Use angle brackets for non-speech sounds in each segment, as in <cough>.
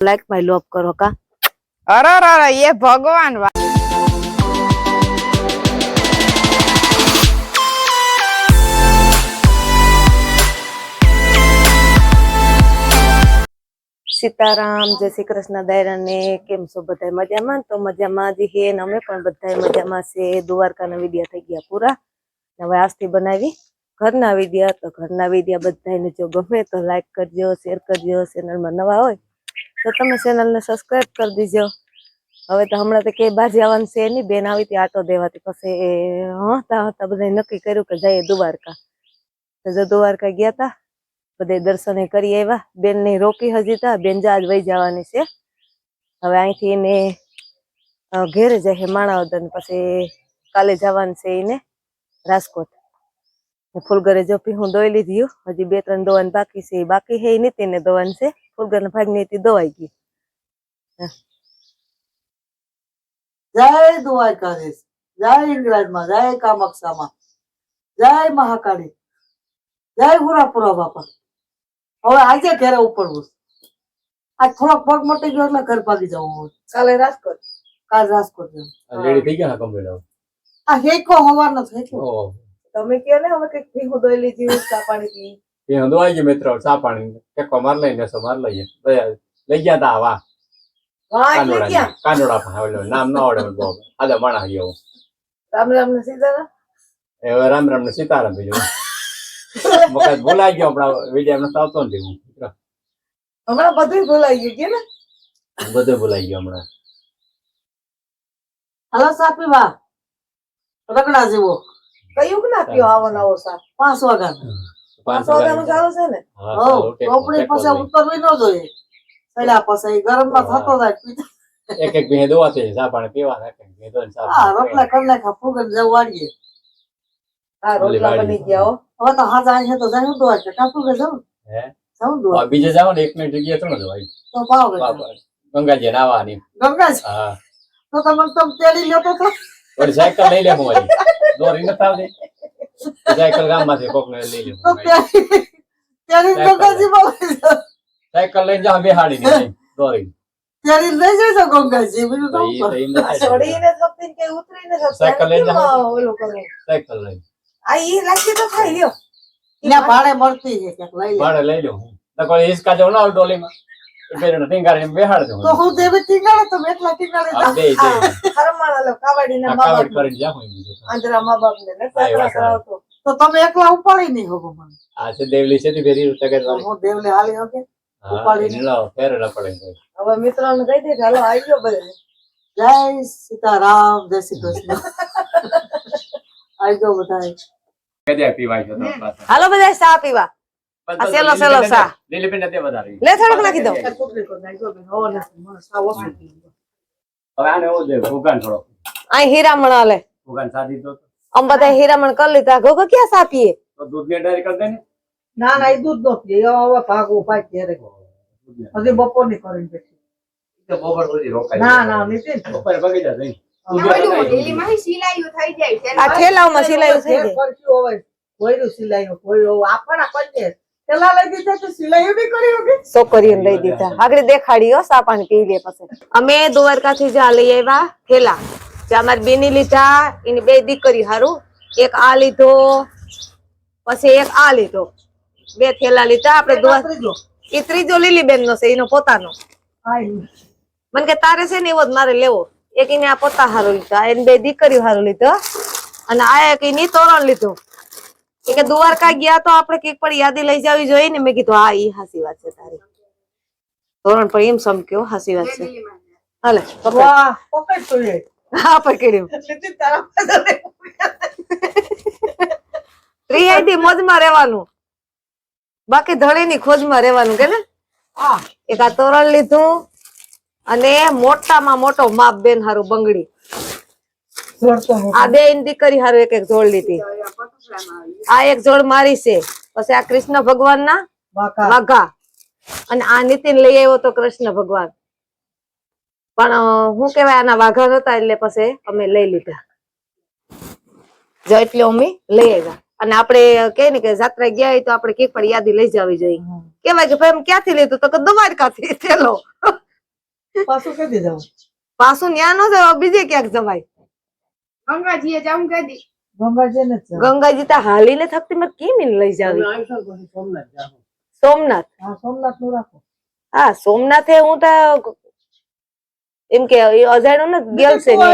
Like my લોપ કરો કા? અરે અરે એ ભગવાન સીતારામ જય શ્રી કૃષ્ણ દાયરાને. કેમ છો બધા મજામાં? તો મજામાં જ હે ને અમે પણ બધા મજામાં છે. દ્વારકાના વિડિયા થઈ ગયા પૂરા. હવે આજથી બનાવી ઘરના વિડિયા તો ઘરના વિડિયા બધાને જો ગમે તો લાઈક કરજો શેર કરજો ચેનલમાં નવા હોય તો તમે ચેનલને સબસ્ક્રાઈબ કરી દીજો. હવે તો હમણાં તો કે બાજી આવવાનું છે નહીં. બેન આવી હતી આટો દેવાથી. પછી હતા હતા બધા નક્કી કર્યું કે જઈએ દ્વારકા. તો જો દ્વારકા ગયા તા, બધે દર્શને કરી આવ્યા. બેન ને રોકી હજી તા. બેન જાજ વહી જવાની છે. હવે અહીંથી એને ઘેરે જાય માણાવદર. પછી કાલે જવાનું છે એને રાજકોટ. ફૂલ ફૂલગરે જો હું દોઈ લીધી હજી બે ત્રણ દોવાનું બાકી છે. બાકી છે નીતિ તેને દોવાનું છે. ફૂલગર ભાગની હતી દવાઈ ગઈ. જય દ્વારકાધીશ જય ઇંગ્લેન્ડમાં જય કામાક્ષામાં જય મહાકાળી જય ગુરાપુરા બાપા. હવે આજે ઘેરે ઉપડવું આજ થોડોક પગ મટી ગયો એટલે ઘર ભાગી જવું ચાલે કાલે રાજકોટ. કાલ રાજકોટ જવું. રેડી થઈ ગયા કમ્પ્લીટ આ હેકો હવાનો હેકો. તમે કયો ને હવે કંઈક ભીહું દોઈ લીધી ચા પાણી પી. એ હું આવી ગયો મિત્રો ચા પાણી. ટેકો માર લઈને નસો માર લઈએ. લઈ- ગયા તા વાહ કાનોડા કાનોડા પાસે નામ ન આવડે બહુ. આદા માણા ગયો રામ રામ ને સીતારામ? એ રામ રામ ને સીતારામ બીજું. <laughs> વખત ભૂલાઈ ગયો આપણા વીડિયો એમને આવતો ને હું હમણાં બધું ભૂલાઈ ગયું કે ને? બધું ભૂલાઈ ગયો હમણાં. હાલો સાપી વા રગડા જેવો. કયું કે ના પીઓ આવો નવો સાપ પાંચ વાગ્યા ચાલુ છે ને? હા, હો પછી ઉતરવી ન જોઈએ. ચડ્યા પછી ગરમમાં થતો જાય એક એક ભીહે દોવા થઈ ચા પાણી પીવાના એક એક ભીહે દોઈને ચા હા રોટલા કરી નાખ્યા ફૂગર જવું વાળીએ. હા રોટલા બની ગયા હવે તો આવી છે તો જાય દોવા છે. કે જવું હે? જવું દોવા. હા, બીજે જાવ ને એક મિનિટ જગ્યા ત્રણ જવાય. તો પાવ ગંગાજી નાવાની ગંગા છે હા. તો તમે તમ તેડી લ્યો તો. વળી સાયકલ લઈ લે મારી. દોરી નથી આવતી સાયકલ ગામમાંથી કોક ને લઈ લે તો તેડી તેડી ગંગાજી લઈ જાઓ. સાયકલ લઈને જાઓ બેહાડી ને દોરી તેડી લઈ જઈશો ગંગાજી બીજું તો તો ઈ- તો ઈ ચડીને થતી કે ઉતરીને સાયકલ લઈને જાઓ. કેમ ઓલું સાયકલ લઈ આ ઈ રાખી તો ખાઈ લ્યો. ત્યાં ભાડે મળતી છે ક્યાંક લઈ લે ભાડે લઈ લો તો કોઈ હિસકા જવું ના ડોલીમાં. બેને ટીંગાડીને બેહાડી તો હું દેવી ટીંગાડે તો એકલા ટીંગાડે આ બે બે લો કાવાડીના આ કાવડ કરીને જાઉં બીજું. તો. આંધળા મા બાપ ને કરાવતો તો તમે એકલા ઉપાડી નહીં હોગો મને આ છે દેવલી છે ફેરી તગેર હું દેવલી હાલી હોગે ઉપાડી લાવો ફેરેલા પડે હવે હવે મિત્રોને કહી દે કે હાલો આવી ગયો બધે જય સીતારામ જય શ્રી કૃષ્ણ આવી ગયો બધા કદ્યા પીવાય છે તો હાલો બધા સા પીવા આ સેલો સેલો સા. લીલી પેન નથી વધારે લે થોડુંક નાખી દઉં હવે આને એવું દે ભૂગાન થોડો અહીં હીરામણ હાલે ભૂગાન સાદી તો આમ બધા હીરામણ કરી લીધા. ગોગો ક્યાં સા પીએ તો દૂધ ને ડાયરી કરી દે ને. ના ના એ દૂધ નો પીએ. હવે ભાગ ઘેરે હજી બપોરની કરીને બેઠી તો બપોર સુધી રોકાય ના ના નીતિન બપોરે પગી જા જઈ છે છોકરીઓને લઈ દીધા. આગળ દેખાડી હો સા પાણી પી લે પછી. અમે દ્વારકાથી જા લઈ આવ્યા થેલા અમારી બેની લીધા એની બે દીકરી હારું. એક આ લીધો પછી એક આ લીધો. બે થેલા લીધા આપડે એ ત્રીજો. લીલી બેન નો છે એનો પોતાનો. મને કે તારે છે ને એવો જ મારે લેવો. એક એને આ પોતા હારું લીધા એને બે દીકરીઓ હારું લીધો. અને આ એક એની તોરણ લીધું. એ કે દ્વારકા ગયા તો આપણે કંઈક પણ યાદી લઈ જવી જોઈએ ને? મેં કીધું હા એ હાસી વાત છે તારી. તોરણ પણ એમ સમક્યો હાસી વાત છે. હાલે પકડ. તો હા પકડ્યું. નીતિન તારા મોજમાં રહેવાનું. બાકી ધણીની ખોજમાં રહેવાનું કે ને? એક આ તોરણ લીધું અને મોટામાં મોટો માપ બેન હારું બંગડી. આ બે દીકરી હારું એક એક જોડ લીધી. આ એક જોડ મારી છે. પછી આ કૃષ્ણ ભગવાન ના વાઘા. અને આ નીતિન લઈ આવ્યો તો કૃષ્ણ ભગવાન. પણ હું શું કેવાય આના વાઘા હતા એટલે પછી અમે લઈ લીધા. જો એટલે અમે લઈ આવ્યા. અને આપણે કે ને કે જાત્રા ગયા હોય તો આપણે કંઈક પણ યાદી લઈ જવી જોઈએ. કેવાય કે ભાઈ એમ ક્યાંથી લીધું? તો કે દ્વારકાથી થેલો. પાછું કહી દીધું? પાછું ન્યા ન જવા બીજે ક્યાંક જવાય. ગંગાજીએ જાઉં કદી ગંગાજી ને તો હાલીને થકતી મત કેમ લઈ જાવી? સોમનાથ હા સોમનાથ. નું રાખો. હા સોમનાથે હું તો એમ કે અજાણ્યો ને ગેલ છે ને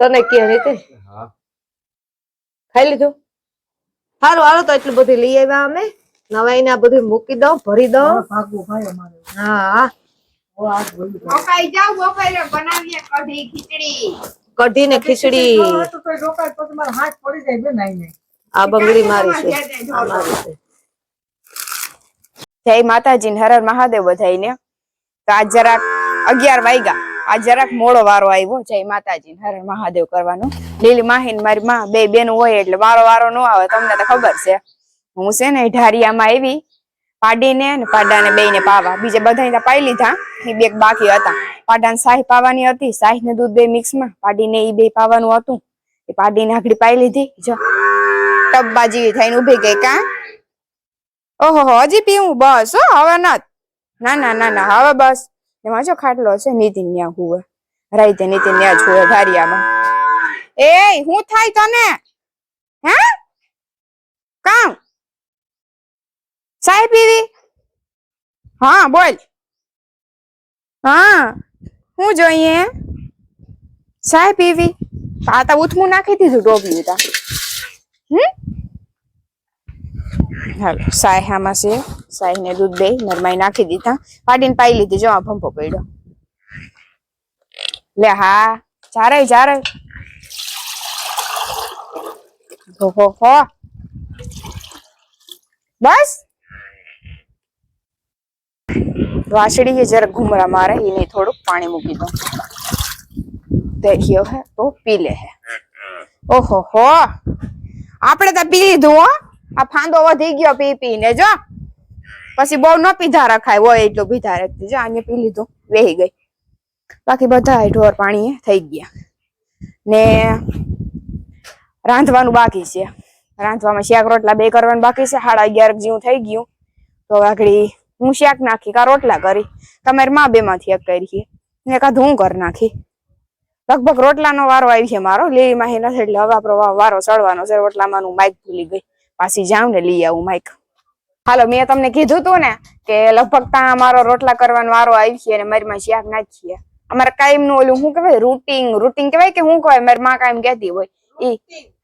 તને કે રીતે ખાઈ લીધું? સારું હાલો તો એટલું બધું લઈ આવ્યા અમે. નવાઈને આ બધું મૂકી દઉં ભરી અમારે. હા. કઢી ખીચડી. ને ખીચડી આ બંગડી મારી છે ઘેર જઈને આ ઢોળો. મારી છે જય માતાજી ને હર હર મહાદેવ બધાઈને તો આજ જરાક અગિયાર વાગ્યા. આજ જરાક મોડો વારો આવ્યો. જય માતાજી ને હર હર મહાદેવ કરવાનો. લીલી માહી મારી માં બે બેન હોય એટલે મારો વારો ન આવે, તમને તો ખબર છે. હું છે ને ઢારિયામાં આવી. પાડીને ને પાડાને બે ને પાવા. બીજે બધા પાઈ લીધા. એ બે બાકી હતા. પાડાને સાહી પાવાની હતી. સાહી ને દૂધ બે મિક્સમાં પાડીને એ બે પાવાનું હતું. એ પાડીને આગળ પાઈ લીધી. જો ટબ્બા જેવી થઈને ઊભી ગઈ કા? ઓહો હજી પીવું? બસ, હો, હવે નત ના ના ના ના, હવે બસ. એમાં જો ખાટલો છે, નીતિન ન્યા હુવે. રાઈતે નીતિન ન્યા જ ધારિયામાં એ હું થાય તને? હે? કામ? સાહેબ પીવી? હા, બોલ. હા, હું જોઈએ? સાહેબ પીવી? આ તા ઉથમું નાખી દીધું ટોપી તા. હમ? હાલો સાય આમાં છે. ને દૂધ બે નરમાઈ નાખી દીધા. પાડીને પાઈ લીધી. જો, આ ભંપો પડ્યો. લે, હા ચારે ચારે હો હો હો. બસ? વાસળી જરા ઘુમરા મારે એને થોડુંક પાણી મૂકી દો દેખ્યો હે, તો પી લે હે. ઓહો, હો. આપણે તો પી લીધું, હો. આ ફાંદો વધી ગયો પી પીને જો. પછી બહુ ન પીધા રખાય, હોય એટલું પીધા રાખતી જો આને પી લીધું, વેહી ગઈ. બાકી બધા ઢોર પાણી થઈ ગયા. ને રાંધવાનું બાકી છે. રાંધવામાં શાક, રોટલા બે કરવાનું બાકી છે. સાડા અગિયાર જેવું થઈ ગયું. તો આગળ હું શાક નાખી, કા રોટલા કરી? તમારી માં બે માંથી એક કરી ને કાં હું કરી નાખી. લગભગ રોટલાનો વારો આવી છે મારો. લીલી માહી નથી, એટલે હવે આપણો વારો ચડવાનો છે. રોટલામાં હું માઇક ભૂલી ગઈ. પાછી જાઉં ને લઈ આવું માઇક હાલો મેં તમને કીધું તું ને કે લગભગ ત્યાં મારો રોટલા કરવાનો વારો આવી છે અને મારી માં શાક નાખીએ. અમારે કાયમનું ઓલું શું કહેવાય? રૂટિંગ. રૂટિંગ કહેવાય કે શું કહેવાય? મારી માં કાયમ કહેતી હોય. ઈ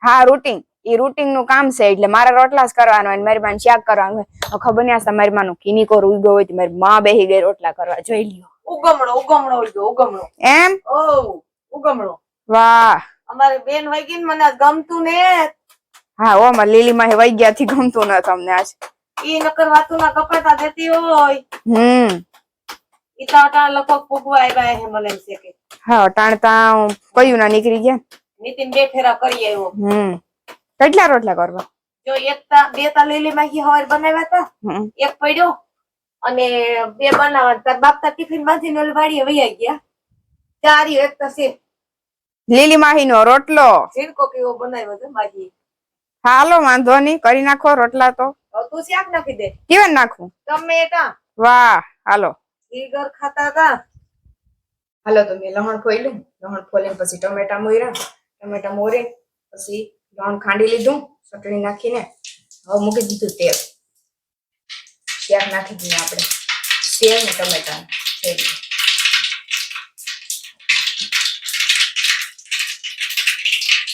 હા રૂટિંગ. ઈ રૂટિંગનું કામ છે એટલે મારે રોટલા જ કરવાનો હોય મારી માં શાક કરવાનું હોય. ખબર નહીં આ મારી માં નું કીની કોર ઉગ્યો હોય તો મારી માં બેહી ગઈ રોટલા કરવા. જોઈ લ્યો. ઉગમણો ઉગમણો ઉગમણો. એમ? ઓ ઉગમણો. વાહ. અમારી બેન વહી ગઈ ને મને ગમતું ને. હા ઓ માં લીલી માં વઈ ગયા થી ગમતું ન તમને આજ. ઈ નકર વાતું ના કપડા દેતી હોય. હમ. ઈ તો અટાણે લગભગ ફૂગવા આવ્યા હે મને એમ છે કે. હા અટાણતા કયું ના નીકળી ગયા. નીતિન બે ફેરા કરી આવ્યો. હમ. કેટલા રોટલા કરવા? જો એક તા બે તા લીલી માખી હવાર બનાવ્યા તા. એક પડ્યો અને બે બનાવવા તાર બાપ તા ટિફિન બાંધીને ઓલી વાડીએ વૈયા ગયા. ચારી એક તા છે. લીલી માહી નો રોટલો. ઝીણકો કેવો બનાવ્યો છે માજી હાલો વાંધો નહીં. કરી નાખો રોટલા તો. તું શાક નાખી દે. કેવા નાખું? ટમેટા વાહ હાલો. ઘર ખાતા હતા હાલો તો મેં લહણ ફોલ્યું લહણ ખોલીને પછી ટમેટા મોર્યા ટમેટા મોરે પછી લહણ ખાંડી લીધું ચટણી નાખીને. હવે મૂકી દીધું તેલ. શાક નાખી દીધું આપણે. તેલ ને ટમેટા થઈ ગયું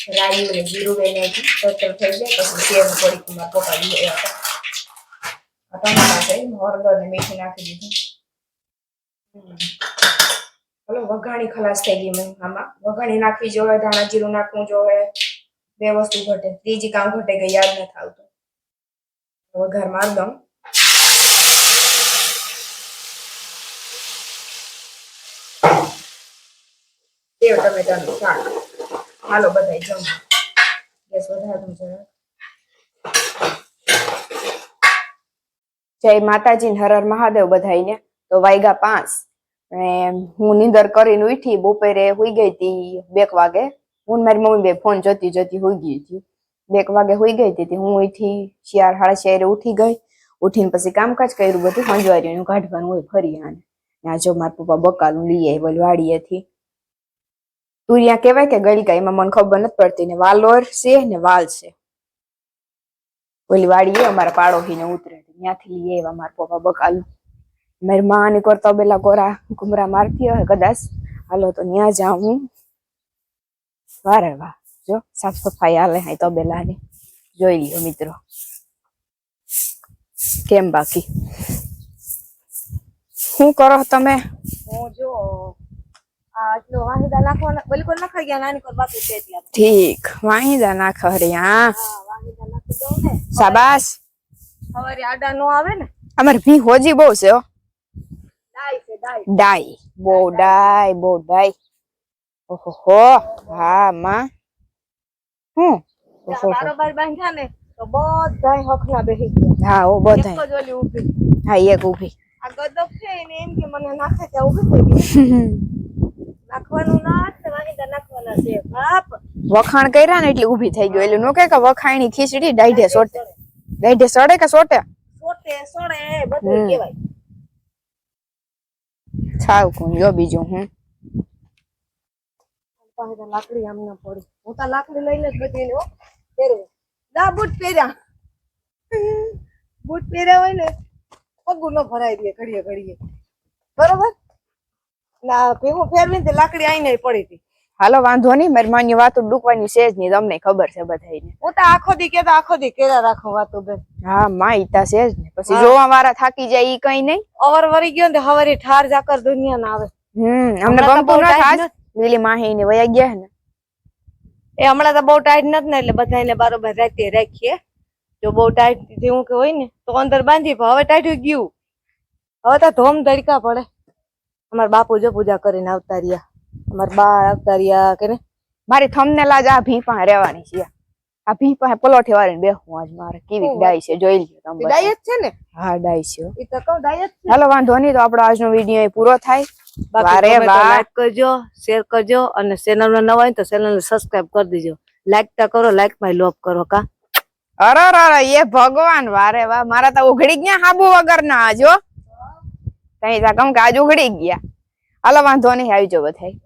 રાયું ને જીરું બે નાખ્યું તરતર થઈ જાય પછી સેવ મારા પપ્પા દીધે હતા ટમાટા છે હળદર ને મીઠું નાખી દીધું. હલો વઘાણી ખલાસ થઈ ગઈ મેં આમાં વઘાણી નાખવી જોવે ધાણા જીરું નાખવું જોવે બે વસ્તુ ઘટે ત્રીજી કામ ઘટે કે યાદ નથી આવતું વઘાર માર દઉં સેવ ટમેટાનું શાક હાલો બધા જમ ગેસ વધારે જરા. જય માતાજી ને હર હર મહાદેવ બધાઈને તો વાયગા પાંચ. અને હું નીંદર કરીને ઉઠી, બપોરે હુઈ ગઈ હતી બેક વાગે. હું મારી મમ્મી બે ફોન જોતી જોતી હુઈ ગઈ હતી. બેક વાગે હુઈ ગઈ હતી, હું ઉઠી શિયાર હાડા શિયારે ઉઠી ગઈ. ઉઠીને પછી કામકાજ કર્યું બધું સંજવારીનું કાઢવાનું હોય ફરી આને. આ જો મારા પપ્પા બકાલું લઈ આવી વાડીએથી. તુરિયા કહેવાય કે ગલકા એમાં મને ખબર નથી પડતી ને વાલોર છે ને વાલ છે. ઓલી વાડી અમારા અમારા પાડોશીને ઉતરે ત્યાંથી લઈ આવ્યા મારા પપ્પા બકાલું. મારી માં ની કરતા પેલા ગોરા ઘુમરા મારતી હોય કદાચ. હાલો તો ત્યાં જાઉં હું. વારે વાહ. જો, સાફ સફાઈ હાલે હાઈ તબેલાની. જોઈ લ્યો મિત્રો. કેમ બાકી? શું કરો તમે? હું જો આટલો વાહિદા નાખવાના બિલકુલ નાખા ગયા? નાની કોર બાકી છે એટલે ઠીક. વાહીદા નાખ હરે હા. વાહિદા નાખી દઉં ને. શાબાશ. સવારે આડા નો આવે ને. અમારે ભી હોજી બહુ છે હો. ડાય છે ડાઈ બહુ ડાઈ બહુ ડાઈ ઓહો હો હા? માં હું બારોબાર બાંધ્યા ને તો બધા હકના બેસી ગયા. હા ઓ એક જ ઓલી ઊભી. હા એક ઊભી. આ ગદપ છે એને એમ કે મને નાખે ત્યાં ઊભી થઈ ગઈ. <laughs> વખાણ કર્યા ને એટલે ઊભી થઈ ગયો એટલે નો કે વખાણી ખીચડી ડાઢે સોટે. ડાઢે સડે કે સોટે? સોટે સોડે બધું. કહેવાય. છાવ કોણ યો બીજું હું પાસે તો લાકડી આમ ના પડી. હું તો લાકડી લઈને જ બધી હો પહેરું. દા બૂટ પહેર્યા. બૂટ પહેર્યા હોય ને પગું ન ભરાય દે ઘડીએ ઘડીએ. બરોબર? ના ભેગું ફેરવીને તે લાકડી આઈને પડી હતી. હાલો વાંધો નહીં મારી માની વાતો ડૂકવાની છે જ નહીં તમને ખબર છે બધાને હું તો આખો દી કેતા આખો દી કેરા રાખું વાતો બેન. હા માં ઈતા છે જ ને. પછી જોવા વાળા થાકી જાય ઈ કઈ નહીં. અવર વરી ગયો ને હવારી ઠાર જાકર દુનિયા ના આવે. હમ અમને ગમતું ના ખાસ. લીલી માહી ને વયા ગયા ને. એ હમણાં તો બહુ ટાઈટ નથી ને એટલે બધાને બરોબર રાખીએ રાખીએ. જો બહુ ટાઈટ જેવું કે હોય ને તો અંદર બાંધી હવે ટાઈટ ગયું. હવે તો ધોમ ધડકા પડે. અમારા બાપુ જો પૂજા કરીને આવતા રહ્યા. અમારા બા આવતા રહ્યા કે ને? મારી થમને લાજ આ ભી પાસે રહેવાની છે. આ ભી પાસે પલોઠી વાળીને બેહું આજ મારે. કેવી ડાય છે જોઈ લ્યો તમે. ડાય જ છે ને? હા ડાય છે એ તો કહું ડાયટ છે. હાલો વાંધો નહીં તો આપણો આજનો વીડિયો પૂરો થાય. બારે. લાઈક કરજો શેર કરજો અને ચેનલમાં નવા હોય તો ચેનલ સબસ્ક્રાઇબ કરી દેજો. લાઈક તો કરો લાઈકમાં લોપ કરો કા? અરે અરે એ ભગવાન વારે વાહ. મારા તો ઉઘડી ગયા હાબુ વગર ના આજો કઈ તા કમ કે આજ ઉઘડી ગયા. હાલો વાંધો નહીં આવી જો બધાય.